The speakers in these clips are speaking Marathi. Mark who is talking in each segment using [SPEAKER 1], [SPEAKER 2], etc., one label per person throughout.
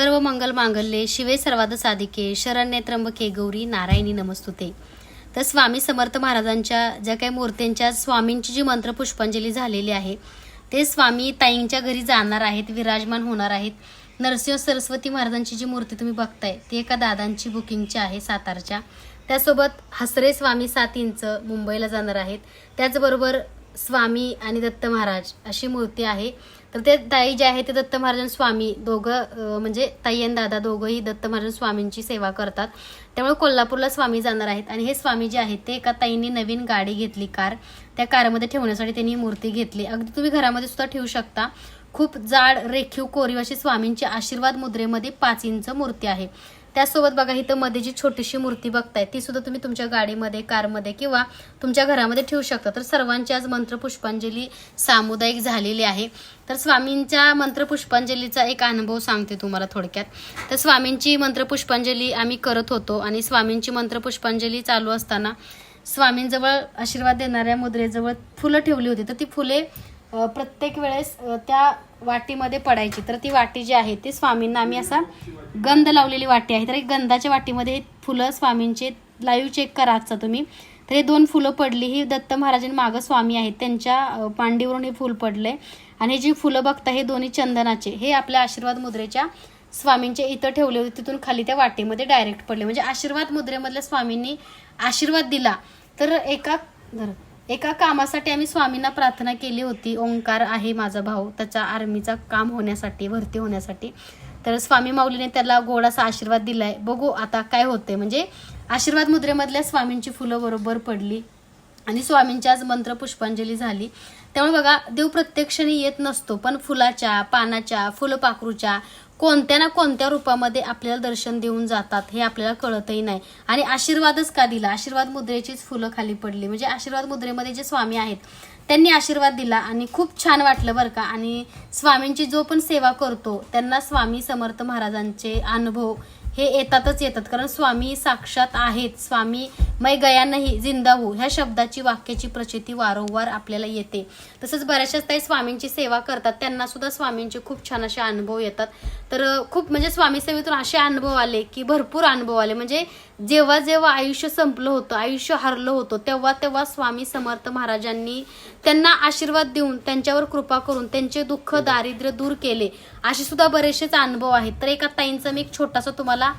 [SPEAKER 1] सर्व मंगल मांगल्ये शिवे सर्वाद साधिके शरण्य त्र्यंबके गौरी नारायणी नमस्तुते. तर स्वामी समर्थ महाराजांच्या ज्या काही मूर्त्यांच्या स्वामींची जी मंत्र पुष्पांजली झालेली आहे ते स्वामी ताईंच्या घरी जाणार आहेत विराजमान होणार आहेत. नरसिंह सरस्वती महाराजांची जी मूर्ती तुम्ही बघताय ती एका दादांची बुकिंगची आहे सातारच्या. त्यासोबत हसरे स्वामी सात इंच मुंबईला जाणार आहेत. त्याचबरोबर स्वामी आणि दत्त महाराज अशी मूर्ती आहे. तर ते ताई जे आहे ते दत्त महाराजन स्वामी दोघं म्हणजे ताई आणि दादा दोघंही दत्त महाराज स्वामींची सेवा करतात. त्यामुळे कोल्हापूरला स्वामी जाणार आहेत. आणि हे स्वामी जे आहेत ते एका ताईंनी नवीन गाडी घेतली कार. त्या कारमध्ये ठेवण्यासाठी त्यांनी मूर्ती घेतली. अगदी तुम्ही घरामध्ये सुद्धा ठेवू शकता. खूप जाड रेखीव कोरीव अशी स्वामींची आशीर्वाद मुद्रेमध्ये पाच इंच मूर्ती आहे. त्यासोबत बघा इथं मध्ये जी छोटीशी मूर्ती बघताय ती सुद्धा तुम्ही तुमच्या गाडीमध्ये कारमध्ये किंवा तुमच्या घरामध्ये ठेवू शकता. तर सर्वांची आज मंत्र पुष्पांजली सामुदायिक झालेली आहे. तर स्वामींच्या मंत्र पुष्पांजलीचा एक अनुभव सांगते तुम्हाला थोडक्यात. तर स्वामींची मंत्र पुष्पांजली आम्ही करत होतो आणि स्वामींची मंत्र पुष्पांजली चालू असताना स्वामींजवळ आशीर्वाद देणाऱ्या मुद्रेजवळ फुलं ठेवली होती. तर ती फुले प्रत्येक वेळेस त्या वाटीमध्ये पडायची. तर ती वाटी जी आहे ती स्वामींना आम्ही असा गंध लावलेली वाटी आहे. तर एक गंधाच्या वाटीमध्ये फुलं स्वामींचे लाईव्ह चेक करा आजचा तुम्ही. तर हे दोन फुलं पडली. ही दत्त महाराजांनी मागं स्वामी आहेत. त्यांच्या पांडीवरून हे फुल पडले. आणि हे जी फुलं बघता हे दोन्ही चंदनाचे हे आपल्या आशीर्वाद मुद्रेच्या स्वामींच्या इथं ठेवले होते. तिथून खाली त्या वाटेमध्ये डायरेक्ट पडले. म्हणजे आशीर्वाद मुद्रेमधल्या स्वामींनी आशीर्वाद दिला. तर एका धर एका कामासाठी आम्ही स्वामींना प्रार्थना केली होती ओंकार आहे माझा भाऊ त्याच्या आर्मीचा काम होण्यासाठी भरती होण्यासाठी. तर स्वामी माऊलीने त्याला गोड असा आशीर्वाद दिलाय. बघू आता काय होते म्हणजे आशीर्वाद मुद्रेमधल्या स्वामींची फुलं बरोबर पडली आणि स्वामींची आज मंत्र पुष्पांजली झाली. त्यामुळे बघा देव प्रत्यक्षाने येत नसतो पण फुलाच्या पानाच्या फुलपाखरूच्या कोणत्या ना कोणत्या रूपामध्ये आपल्याला दर्शन देऊन जातात हे आपल्याला कळतही नाही. आणि आशीर्वादच का दिला? आशीर्वाद मुद्रेचीच फुलं खाली पडली. म्हणजे आशीर्वाद मुद्रेमध्ये जे स्वामी आहेत त्यांनी आशीर्वाद दिला आणि खूप छान वाटलं बरं का. आणि स्वामींची जो पण सेवा करतो त्यांना स्वामी समर्थ महाराजांचे अनुभव हे येतातच येतात कारण स्वामी साक्षात आहेत. स्वामी मै गया नाही जिंदा हो. ह्या शब्दाची वाक्याची प्रचिती वारंवार आपल्याला येते. तसंच बऱ्याचशाच ताई स्वामींची सेवा करतात. त्यांना सुद्धा स्वामींचे खूप छान असे अनुभव येतात. तर खूप म्हणजे स्वामी सेवेतून असे अनुभव आले की भरपूर अनुभव आले. म्हणजे जेव्हा जेव्हा आयुष्य संपलं होतं आयुष्य हरलं होतं तेव्हा तेव्हा स्वामी समर्थ महाराजांनी त्यांना आशीर्वाद देऊन त्यांच्यावर कृपा करून त्यांचे दुःख दारिद्र्य दूर केले. असे सुद्धा बरेचसेच अनुभव आहेत. तर एका ताईंचा मी एक छोटासा तुम्हाला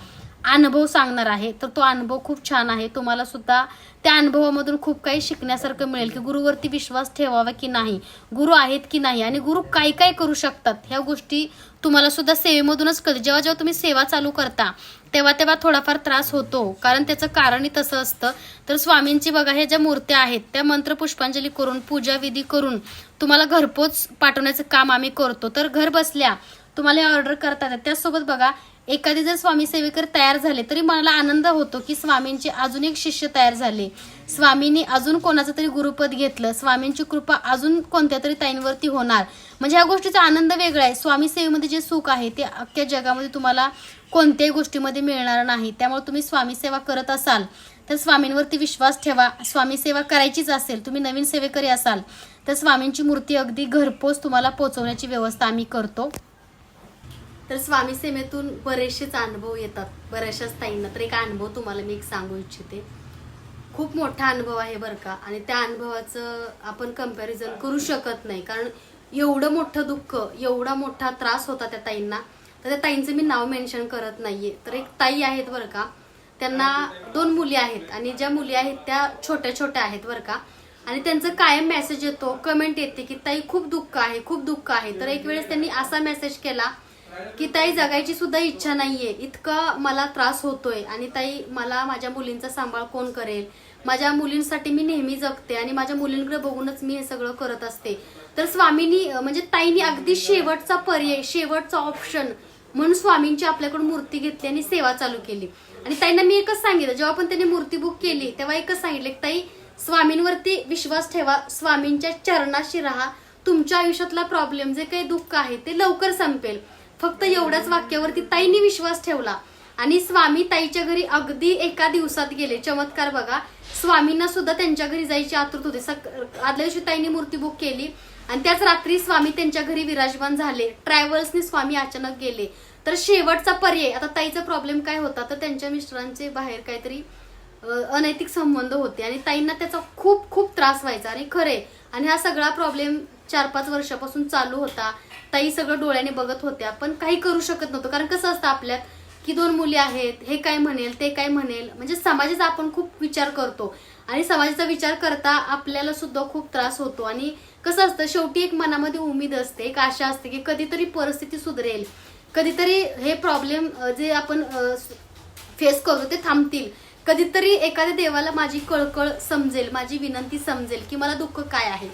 [SPEAKER 1] अनुभव सांगणार आहे तर तो अनुभव खूप छान आहे. तुम्हाला सुद्धा त्या अनुभवामधून खूप काही शिकण्यासारखं मिळेल की गुरुवरती विश्वास ठेवावा की नाही गुरु आहेत की नाही आणि गुरु काय काय करू शकतात ह्या गोष्टी तुम्हाला सुद्धा सेवेमधूनच कळते जेव्हा जेव्हा तुम्ही सेवा चालू करता तेव्हा तेव्हा थोडाफार त्रास होतो कारण त्याचं कारणही तसं असतं. तर स्वामींची बघा ह्या ज्या मूर्त्या आहेत त्या मंत्र पुष्पांजली करून पूजा विधी करून तुम्हाला घरपोच पाठवण्याचं काम आम्ही करतो. तर घर बसल्या तुम्हाला ऑर्डर करता येतात. त्याचसोबत बघा एखादे जर स्वामी सेवेकर तयार झाले तरी मला आनंद होतो की स्वामींचे अजून एक शिष्य तयार झाले. स्वामींनी अजून कोणाचं तरी गुरुपद घेतलं स्वामींची कृपा अजून कोणत्या तरी ताईंवरती होणार. म्हणजे ह्या गोष्टीचा आनंद वेगळा आहे. स्वामी सेवेमध्ये जे सुख आहे ते अख्ख्या जगामध्ये तुम्हाला कोणत्याही गोष्टीमध्ये मिळणार नाही. त्यामुळे तुम्ही स्वामी सेवा करत असाल तर स्वामींवरती विश्वास ठेवा. स्वामी सेवा करायचीच असेल तुम्ही नवीन सेवेकरी असाल तर स्वामींची मूर्ती अगदी घरपोच तुम्हाला पोचवण्याची व्यवस्था आम्ही करतो. तर स्वामी सेवेतून बरेचसेच अनुभव येतात. बऱ्याचशाच ताईंना तर एक अनुभव तुम्हाला मी एक सांगू इच्छिते. खूप मोठा अनुभव आहे बरं का. आणि त्या अनुभवाचं आपण कंपॅरिझन करू शकत नाही. कारण एवढं मोठं दुःख एवढा मोठा त्रास होता त्या ताईंना. तर त्या ताईंचं मी नाव मेन्शन करत नाहीये. तर एक ताई आहेत बरं का. त्यांना दोन मुली आहेत. आणि ज्या मुली आहेत त्या छोट्या छोट्या आहेत बरं का. आणि त्यांचं कायम मेसेज येतो कमेंट येते की ताई खूप दुःख आहे खूप दुःख आहे. तर एक वेळेस त्यांनी असा मेसेज केला की ताई जगायची सुद्धा इच्छा नाहीये. इतका मला त्रास होतोय. आणि ताई मला माझ्या मुलींचा सांभाळ कोण करेल? माझ्या मुलींसाठी मी नेहमी जगते आणि माझ्या मुलींकडे बघूनच मी हे सगळं करत असते. तर स्वामींनी म्हणजे ताईनी अगदी शेवटचा पर्याय शेवटचा ऑप्शन म्हणून स्वामींची आपल्याकडून मूर्ती घेतली आणि सेवा चालू केली. आणि ताईंना मी एकच सांगितलं जेव्हा पण त्यांनी मूर्ती बुक केली तेव्हा एकच सांगितलं ताई स्वामींवरती विश्वास ठेवा स्वामींच्या चरणाशी राहा. तुमच्या आयुष्यातला प्रॉब्लेम जे काही दुःख आहे ते लवकर संपेल. फक्त एवढ्याच वाक्यावरती ताईंनी विश्वास ठेवला. आणि स्वामी ताईच्या घरी अगदी एका दिवसात गेले. चमत्कार बघा स्वामींना सुद्धा त्यांच्या घरी जायची आतुरत होती. सक- आदल्या दिवशी ताईंनी मूर्ती बुक केली आणि त्याच रात्री स्वामी त्यांच्या घरी विराजमान झाले. ट्रॅव्हल्सनी स्वामी अचानक गेले. तर शेवटचा पर्याय आता ताईचा प्रॉब्लेम काय होता? तर त्यांच्या मिस्टरांचे बाहेर काहीतरी अनैतिक संबंध होते. आणि ताईंना त्याचा खूप खूप त्रास व्हायचा. आणि खरे आणि हा सगळा प्रॉब्लेम चार पाच वर्षापासून चालू होता. ताई सगळं डोळ्याने बघत होत्या पण काही करू शकत नव्हतं. कारण कसं असतं आपल्यात की दोन मुली आहेत हे काय म्हणेल ते काय म्हणेल. म्हणजे समाजाचा आपण खूप विचार करतो. आणि समाजाचा विचार करता आपल्याला सुद्धा खूप त्रास होतो. आणि कसं असतं शेवटी एक मनामध्ये उमेद असते एक आशा असते की कधीतरी परिस्थिती सुधरेल. कधीतरी हे प्रॉब्लेम जे आपण फेस करतो ते थांबतील. कधीतरी एखाद्या देवाला माझी कळकळ समजेल माझी विनंती समजेल की मला दुःख काय आहे.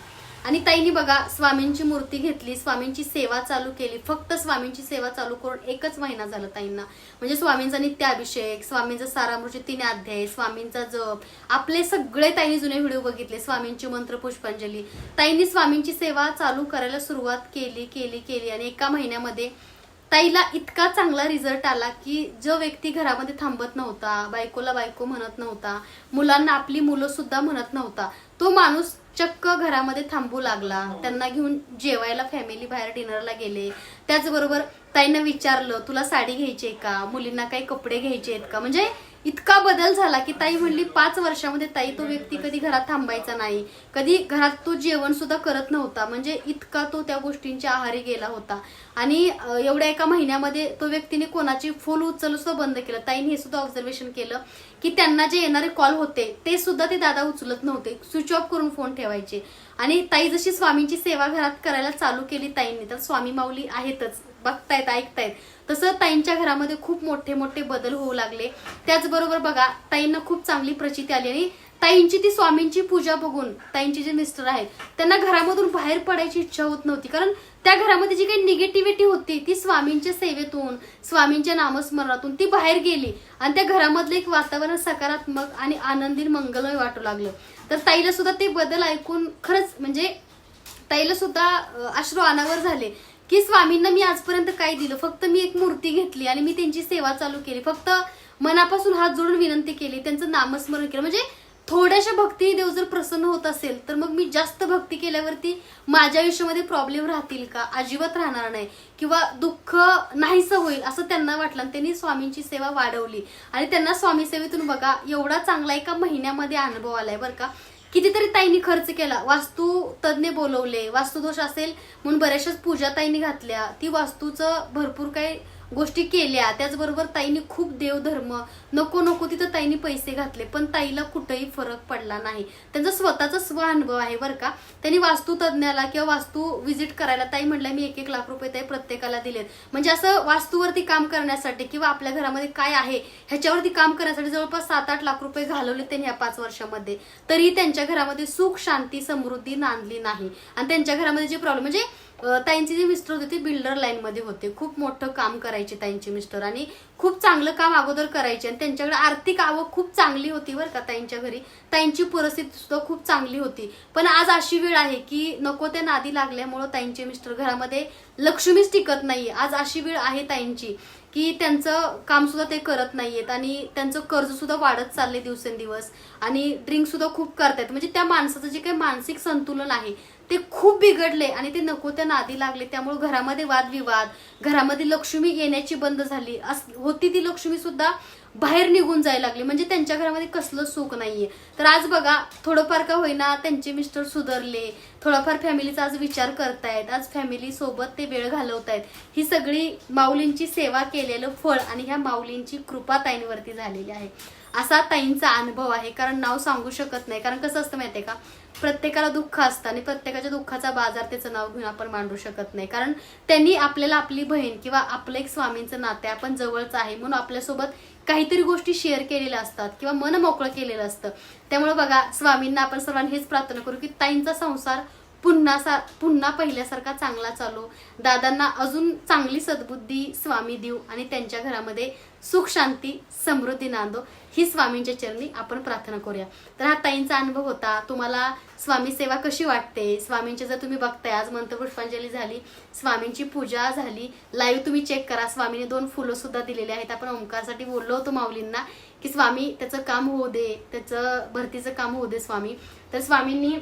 [SPEAKER 1] आणि ताईनी बघा स्वामींची मूर्ती घेतली स्वामींची सेवा चालू केली. फक्त स्वामींची सेवा चालू करून एकच महिना झाला ताईंना. म्हणजे स्वामींचा नित्याभिषेक स्वामींचा सारामृषी तीन अध्याय स्वामींचा जप आपले सगळे ताईंनी जुने व्हिडिओ बघितले स्वामींची मंत्र पुष्पांजली. ताईंनी स्वामींची सेवा चालू करायला सुरुवात केली केली केली आणि एका महिन्यामध्ये ताईला इतका चांगला रिझल्ट आला की जो व्यक्ती घरामध्ये थांबत नव्हता बायकोला बायको म्हणत नव्हता मुलांना आपली मुलं सुद्धा म्हणत नव्हता तो माणूस चक्क घरामध्ये थांबू लागला. त्यांना घेऊन जेवायला फॅमिली बाहेर डिनरला गेले. त्याचबरोबर ताईनं विचारलं तुला साडी घ्यायची आहे का? मुलींना काही कपडे घ्यायचे आहेत का? म्हणजे इतका बदल झाला की ताई म्हणली पाच वर्षामध्ये ताई तो व्यक्ती कधी घरात थांबायचा नाही. कधी घरात तो जेवण सुद्धा करत नव्हता. म्हणजे इतका तो त्या गोष्टींच्या आहारी गेला होता. आणि एवढ्या एका महिन्यामध्ये तो व्यक्तीने कोणाची फोन उचल सुद्धा बंद केलं. ताईने हे सुद्धा ऑब्झर्वेशन केलं की त्यांना जे येणारे कॉल होते ते सुद्धा ते दादा उचलत नव्हते. स्विच ऑफ करून फोन ठेवायचे. आणि ताई जशी स्वामींची सेवा घरात करायला चालू केली ताईंनी तर स्वामी माऊली आहेतच. बघतायत ऐकतायत. तसं ताईंच्या घरामध्ये खूप मोठे मोठे बदल होऊ लागले. त्याचबरोबर बघा ताईंना खूप चांगली प्रचिती आली आणि ताईंची ती स्वामींची पूजा बघून ताईंचे जे मिस्टर आहेत त्यांना घरामधून बाहेर पडायची इच्छा होत नव्हती. कारण त्या घरामध्ये जी काही निगेटिव्हिटी होती ती स्वामींच्या सेवेतून स्वामींच्या नामस्मरणातून ती बाहेर गेली. आणि त्या घरामधलं एक वातावरण सकारात्मक आणि आनंदी मंगलमय वाटू लागलं. तर ताईला सुद्धा ते बदल ऐकून खरंच म्हणजे ताईला सुद्धा अश्रू अनावर झाले. की स्वामींना मी आजपर्यंत काय दिलं. फक्त मी एक मूर्ती घेतली आणि मी त्यांची सेवा चालू केली. फक्त मनापासून हात जोडून विनंती केली त्यांचं नामस्मरण केलं. म्हणजे थोड्याशा भक्ती देव जर प्रसन्न होत असेल तर मग मी जास्त भक्ती केल्यावरती माझ्या आयुष्यामध्ये प्रॉब्लेम राहतील का? अजिबात राहणार नाही. किंवा दुःख नाहीसं होईल असं त्यांना वाटलं आणि त्यांनी स्वामींची सेवा वाढवली. आणि त्यांना स्वामी सेवेतून बघा एवढा चांगला एका महिन्यामध्ये अनुभव आलाय बरं का. कितीतरी ताईंनी खर्च केला. वास्तू तज्ज्ञ बोलवले. वास्तुदोष असेल म्हणून बऱ्याचशाच पूजा ताईंनी घातल्या. ती वास्तूचं भरपूर काही गोष्टी केल्या त्याचबरोबर ताईनी खूप देवधर्म नको नको तिथं ताईने पैसे घातले पण ताईला कुठेही फरक पडला नाही. त्यांचा स्वतःचा स्व अनुभव आहे बरं का. त्यांनी वास्तू तज्ज्ञाला किंवा वास्तू व्हिजिट करायला ताई म्हणल्या मी एक एक लाख रुपये ताई प्रत्येकाला दिलेत. म्हणजे असं वास्तूवरती काम करण्यासाठी किंवा आपल्या घरामध्ये काय आहे ह्याच्यावरती काम करण्यासाठी जवळपास सात आठ लाख रुपये घालवले त्यांनी या पाच वर्षामध्ये. तरी त्यांच्या घरामध्ये सुख शांती समृद्धी नांदली नाही. आणि त्यांच्या घरामध्ये जे प्रॉब्लेम म्हणजे ताईंचे जे मिस्टर होते ते बिल्डर लाईन मध्ये होते. खूप मोठं काम करायचे ताईंचे मिस्टर आणि खूप चांगलं काम अगोदर करायचे आणि त्यांच्याकडे आर्थिक आवक खूप चांगली होती बरं का ताईंच्या घरी. ताईंची परिस्थिती सुद्धा खूप चांगली होती. पण आज अशी वेळ आहे की नको त्या नादी लागल्यामुळं ताईंचे मिस्टर घरामध्ये लक्ष्मीच टिकत नाही आज अशी वेळ आहे ताईंची की त्यांचं काम सुद्धा ते करत नाहीयेत आणि त्यांचं कर्ज सुद्धा वाढत चालले दिवसेंदिवस आणि ड्रिंक सुद्धा खूप करतायत. म्हणजे त्या माणसाचं जे काही मानसिक संतुलन आहे ते खूप बिघडले आणि ते नको त्या नादी लागले. त्यामुळे घरामध्ये वादविवाद घरामध्ये लक्ष्मी येण्याची बंद झाली. अस- होती ती लक्ष्मी सुद्धा बाहेर निघून जायला लागली. म्हणजे त्यांच्या घरामध्ये कसलं सुख नाहीये. तर आज बघा थोडंफार का होईना त्यांचे मिस्टर सुधारले. थोडाफार फॅमिलीचा आज विचार करतायत. आज फॅमिली सोबत ते वेळ घालवतायत. ही सगळी माऊलींची सेवा केलेलं फळ आणि ह्या माऊलींची कृपा ताईंवरती झालेली आहे. असा ताईंचा अनुभव आहे. कारण नाव सांगू शकत नाही. कारण कसं असतं माहितीये का? प्रत्येकाला दुःख असतं आणि प्रत्येकाच्या दुःखाचा बाजार त्याचं नाव घेऊन आपण मांडू शकत नाही. कारण त्यांनी आपल्याला आपली बहीण किंवा आपलं एक स्वामींचं नाते आपण जवळच आहे म्हणून आपल्यासोबत काहीतरी गोष्टी शेअर केलेल्या असतात किंवा मन मोकळं केलेलं असतं. त्यामुळे बघा स्वामींना आपण सर्वांनी हेच प्रार्थना करू की ताईंचा संसार पुन्हा सा पुन्हा पहिल्यासारखा चांगला चालू. दादांना अजून चांगली सद्बुद्धी स्वामी देऊ आणि त्यांच्या घरामध्ये सुख शांती समृद्धी नांदो. ही स्वामींच्या चरणी आपण प्रार्थना करूया. तर हा ताईंचा अनुभव होता. तुम्हाला स्वामी सेवा कशी वाटते? स्वामींचे जर तुम्ही बघताय आज मंत्रपुष्पांजली झाली स्वामींची पूजा झाली लाईव्ह तुम्ही चेक करा. स्वामीने दोन फुलं सुद्धा दिलेली आहेत. आपण ओंकारसाठी बोललो होतो माऊलींना की स्वामी त्याचं काम होऊ दे. त्याचं भरतीचं काम होऊ दे स्वामी. तर स्वामींनी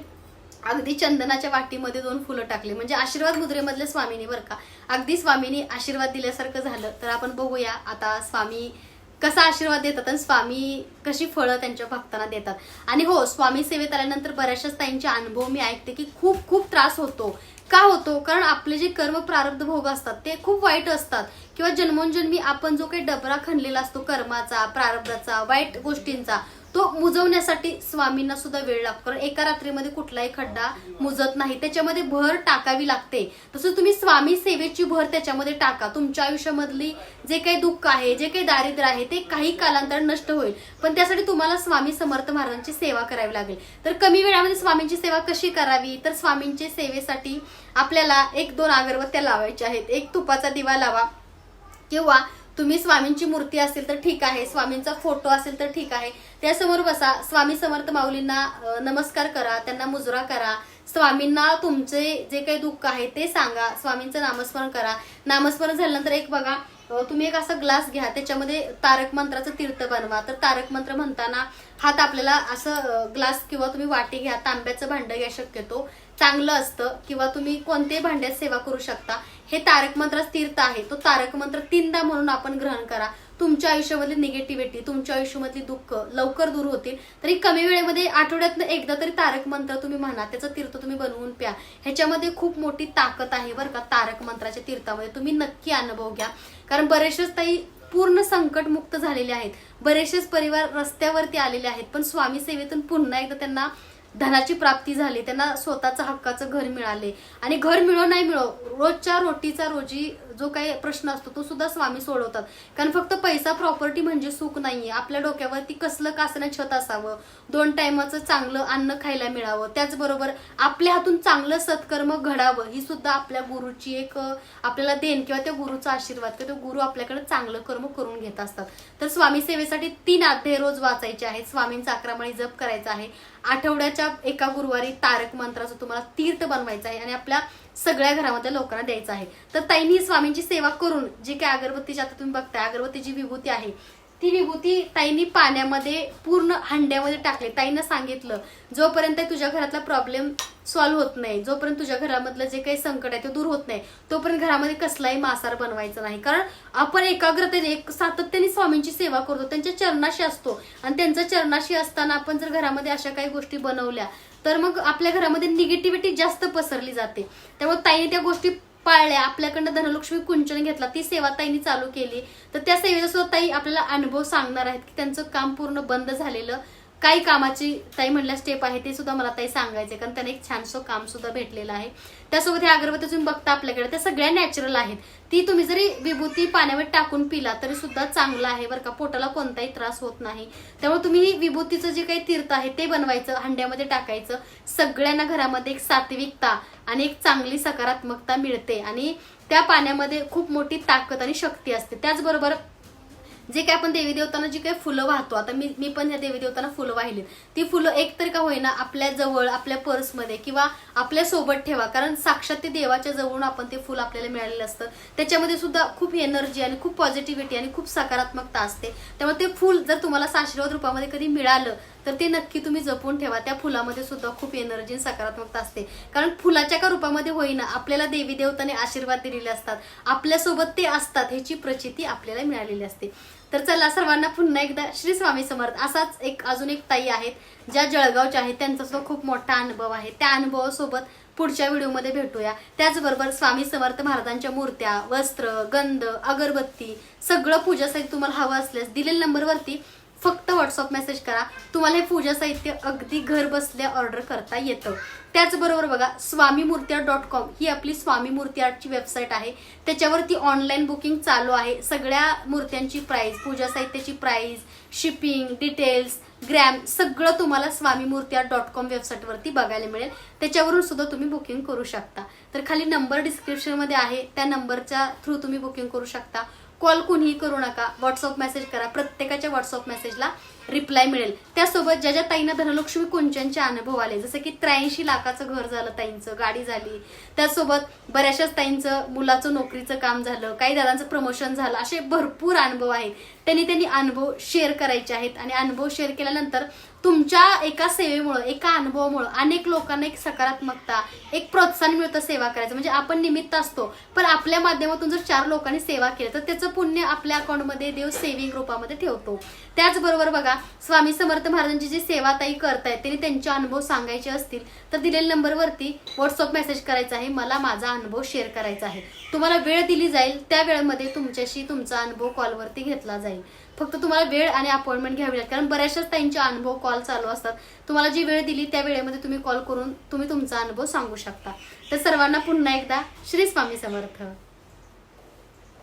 [SPEAKER 1] अगदी चंदनाच्या वाटीमध्ये दोन फुलं टाकली. म्हणजे आशीर्वाद मुद्रेमधले स्वामीने बरं का. अगदी स्वामींनी आशीर्वाद दिल्यासारखं झालं. तर आपण बघूया आता स्वामी कसा आशीर्वाद देतात आणि स्वामी कशी फळं त्यांच्या भक्तांना देतात. आणि हो स्वामी सेवेत आल्यानंतर बऱ्याचशाच त्यांचे अनुभव मी ऐकते की खूप खूप त्रास होतो. का होतो? कारण आपले जे कर्म प्रारब्ध भोग असतात ते खूप वाईट असतात. किंवा जन्मोनजन्मी आपण जो काही डबरा खणलेला असतो कर्माचा प्रारब्धाचा वाईट गोष्टींचा तो मुजवण्यासाठी स्वामींना सुद्धा वेळ लागतो. कारण एका रात्रीमध्ये कुठलाही खड्डा मुजत नाही. त्याच्यामध्ये भर टाकावी लागते. तसं तुम्ही स्वामी सेवेची भर त्याच्यामध्ये टाका. तुमच्या आयुष्यामधली जे काही दुःख आहे जे काही दारिद्र्य आहे ते काही कालांतर नष्ट होईल. पण त्यासाठी तुम्हाला स्वामी समर्थ महाराजांची सेवा करावी लागेल. तर कमी वेळामध्ये स्वामींची सेवा कशी करावी? तर स्वामींची सेवेसाठी आपल्याला एक दोन अगरबत्त्या लावायच्या आहेत. एक तुपाचा दिवा लावा किंवा तुम्ही स्वामींची मूर्ती असेल तर ठीक आहे स्वामींचा फोटो असेल तर ठीक आहे. त्यासमोर बसा स्वामी समर्थ माऊलींना नमस्कार करा त्यांना मुजरा करा. स्वामींना तुमचे जे काही दुःख आहे ते सांगा. स्वामींचं नामस्मरण करा. नामस्मरण झाल्यानंतर एक बघा तुम्ही एक असा ग्लास घ्या त्याच्यामध्ये तारक मंत्राचं तीर्थ बनवा. तर तारक मंत्र म्हणताना हात आपल्याला असं ग्लास किंवा तुम्ही वाटी घ्या तांब्याचं भांडं घ्या शक्यतो. चांगलं असतं किंवा तुम्ही कोणत्याही भांड्यात सेवा करू शकता. हे तारक मंत्र तीर्थ आहे. तो तारक मंत्र तीनदा म्हणून आपण ग्रहण करा. तुमच्या आयुष्यामधली निगेटिव्हिटी तुमच्या आयुष्यामधली दुःख लवकर दूर होतील. तरी कमी वेळेमध्ये आठवड्यातनं एकदा तरी तारक मंत्र तुम्ही म्हणा त्याचं तीर्थ तुम्ही बनवून प्या. ह्याच्यामध्ये खूप मोठी ताकद आहे बरं का तारक मंत्राच्या तीर्थामध्ये. तुम्ही नक्की अनुभव घ्या. कारण बरेचसेच ताई पूर्ण संकटमुक्त झालेले आहेत. बरेचसेच परिवार रस्त्यावरती आलेले आहेत. पण स्वामी सेवेतून पुन्हा एकदा त्यांना धनाची प्राप्ती झाली. त्यांना स्वतःचं हक्काचं घर मिळाले. आणि घर मिळो नाही मिळो रोजच्या रोटीचा रोजी जो काही प्रश्न असतो तो सुद्धा स्वामी सोडवतात. कारण फक्त पैसा प्रॉपर्टी म्हणजे सुख नाहीये. आपल्या डोक्यावरती कसलं कासनं छत असावं? दोन टायमाचं चांगलं अन्न खायला मिळावं. त्याचबरोबर आपल्या हातून चांगलं सत्कर्म घडावं ही सुद्धा आपल्या गुरुची एक आपल्याला देण किंवा त्या गुरुचा आशीर्वाद किंवा गुरु आपल्याकडे चांगलं कर्म करून घेत असतात. तर स्वामी सेवेसाठी तीन अध्याय रोज वाचायचे आहेत. स्वामींचा अकरामणी जप करायचा आहे. आठवड्याच्या एका गुरुवारी तारक मंत्राचं तुम्हाला तीर्थ बनवायचं आहे आणि आपल्या सगळ्या घरामध्ये लोकांना द्यायचं आहे. तर ताईंनी स्वामींची सेवा करून जी काय अगरबत्तीची आता तुम्ही बघताय अगरबत्तीची विभूती आहे ती विभूती ताईंनी पाण्यामध्ये पूर्ण हंड्यामध्ये टाकले. ताईनं सांगितलं जोपर्यंत तुझ्या घरातला प्रॉब्लेम सॉल्व्ह होत नाही जोपर्यंत तुझ्या घरामधलं जे काही संकट आहे ते दूर होत नाही तोपर्यंत घरामध्ये कसलाही मासार बनवायचा नाही. कारण आपण एकाग्रतेने एक सातत्याने स्वामींची सेवा करतो त्यांच्या चरणाशी असतो. आणि त्यांच्या चरणाशी असताना आपण जर घरामध्ये अशा काही गोष्टी बनवल्या तर मग आपल्या घरामध्ये निगेटिव्हिटी जास्त पसरली जाते. त्यामुळे ताईने त्या गोष्टी पाळल्या. आपल्याकडनं धनलक्ष्मी कुंचन घेतला. ती सेवा ताईंनी चालू केली. तर त्या सेवेचा सुद्धा ताई आपल्याला अनुभव सांगणार आहेत की त्यांचं काम पूर्ण बंद झालेलं काही कामाची ताई म्हणल्या स्टेप आहे ते सुद्धा मला ताई सांगायचे कारण त्यांना एक छानसं काम सुद्धा भेटलेलं आहे. त्यासोबत हे अगरबत्ती तुम्ही बघता आपल्याकडे त्या सगळ्या नॅचरल आहेत. ती तुम्ही जरी विभूती पाण्यावर टाकून पिला तरी सुद्धा चांगलं आहे बरं का. पोटाला कोणताही त्रास होत नाही. त्यामुळे तुम्ही विभूतीचं जे काही तीर्थ आहे ते बनवायचं हंड्यामध्ये टाकायचं. सगळ्यांना घरामध्ये एक सात्विकता आणि एक चांगली सकारात्मकता मिळते. आणि त्या पाण्यामध्ये खूप मोठी ताकद आणि शक्ती असते. त्याचबरोबर जे काय आपण देवी देवतांना जी काही फुलं वाहतो आता मी मी पण ह्या देवी देवतांना फुलं वाहिलीत ती फुलं एक तर का होईना आपल्या जवळ आपल्या पर्समध्ये किंवा आपल्यासोबत ठेवा. कारण साक्षात ते देवाच्या जवळून आपण ते फुल आपल्याला मिळालेलं असतं. त्याच्यामध्ये सुद्धा खूप एनर्जी आणि खूप पॉझिटिव्हिटी आणि खूप सकारात्मकता असते. त्यामुळे ते फुल जर तुम्हाला साशीर्वाद रूपामध्ये कधी मिळालं तर ते नक्की तुम्ही जपून ठेवा. त्या फुलामध्ये सुद्धा खूप एनर्जी सकारात्मकता असते. कारण फुलाच्या का रूपामध्ये होईना आपल्याला देवी देवताने आशीर्वाद दिलेले असतात. आपल्यासोबत ते असतात ह्याची प्रचिती आपल्याला मिळालेली असते. तर चला सर्वांना पुन्हा एकदा श्री स्वामी समर्थ असाच एक अजून एक ताई आहेत ज्या जळगावच्या आहेत. त्यांचा सुद्धा खूप मोठा अनुभव आहे. त्या अनुभवासोबत पुढच्या व्हिडिओमध्ये भेटूया. त्याचबरोबर स्वामी समर्थ महाराजांच्या मूर्त्या वस्त्र गंध अगरबत्ती सगळं पूजासाठी तुम्हाला हवं असल्यास दिलेल्या नंबरवरती फक्त व्हॉट्सअप मेसेज करा. तुम्हाला हे पूजा साहित्य अगदी घर बसल्या ऑर्डर करता येतं. त्याचबरोबर बघा स्वामी मूर्ती आर्ट डॉट कॉम ही आपली स्वामी मूर्ती आर्टची वेबसाईट आहे. त्याच्यावरती ऑनलाईन बुकिंग चालू आहे. सगळ्या मूर्त्यांची प्राईज पूजा साहित्याची प्राईज शिपिंग डिटेल्स ग्रॅम सगळं तुम्हाला स्वामी मूर्ती आर्ट डॉट कॉम वेबसाईटवरती बघायला मिळेल. त्याच्यावरून सुद्धा तुम्ही बुकिंग करू शकता. तर खाली नंबर डिस्क्रिप्शनमध्ये आहे. त्या नंबरच्या थ्रू तुम्ही बुकिंग करू शकता. कॉल कुणीही करू नका. व्हॉट्सअप मेसेज करा. प्रत्येकाच्या व्हॉट्सअप मेसेजला रिप्लाय मिळेल. त्यासोबत ज्या ज्या ताईंना धनलक्ष्मी कुंचनचे अनुभव आले जसं की त्र्याऐंशी लाखाचं घर झालं ताईंचं गाडी झाली. त्यासोबत बऱ्याचशाच ताईंचं मुलाचं नोकरीचं काम झालं काही दादांचं प्रमोशन झालं असे भरपूर अनुभव आहेत. त्यांनी त्यांनी अनुभव शेअर करायचे आहेत. आणि अनुभव शेअर केल्यानंतर तुमच्या एका सेवेमुळं एका अनुभवामुळं अनेक लोकांना एक सकारात्मकता एक प्रोत्साहन मिळतं सेवा करायचं. म्हणजे आपण निमित्त असतो पण आपल्या माध्यमातून जर चार लोकांनी सेवा केली तर त्याचं पुण्य आपल्या अकाउंटमध्ये देव सेविंग रूपामध्ये ठेवतो. त्याचबरोबर बघा स्वामी समर्थ महाराजांची जी सेवा ताई करतायत त्यांनी त्यांचे अनुभव सांगायचे असतील तर दिलेल्या नंबरवरती व्हॉट्सअप मेसेज करायचा आहे मला माझा अनुभव शेअर करायचा आहे. तुम्हाला वेळ दिली जाईल त्या वेळेमध्ये तुमच्याशी तुमचा अनुभव कॉलवरती घेतला जाईल. फक्त तुम्हाला वेळ आणि अपॉइंटमेंट घ्यावी लागेल कारण बऱ्याचशाच त्यांचे अनुभव कॉल चालू असतात. तुम्हाला जी वेळ दिली त्या वेळेमध्ये तुम्ही कॉल करून तुम्ही तुमचा अनुभव सांगू शकता. तर सर्वांना पुन्हा एकदा श्री स्वामी समर्थ.